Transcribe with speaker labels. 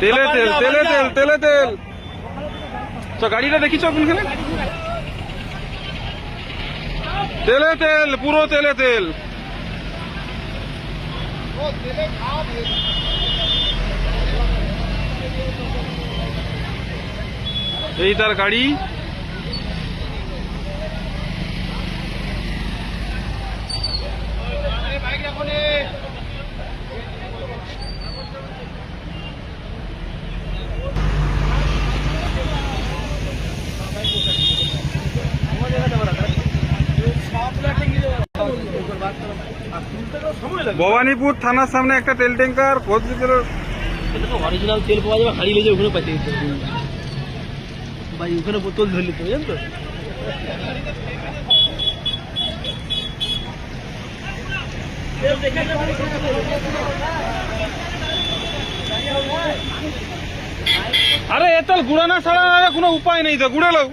Speaker 1: তেলে তেল তেলে তেল তেলে তেল। তো গাড়িটা দেখিছ কোনখানে? তেলে তেল, পুরো তেলে তেল। এই তার গাড়ি। ভবানীপুর থানার সামনে একটা তেল ট্যাঙ্কার
Speaker 2: অরিজিনাল তেল পাওয়া যাবে হারিয়ে লেগে ওখানে দিতে ভাই ওখানে বোতল ধরলি তো তো
Speaker 1: আরে এতল গুড়ানা ছাড়া আর কোনো উপায় নেই তো গুড়ে লোক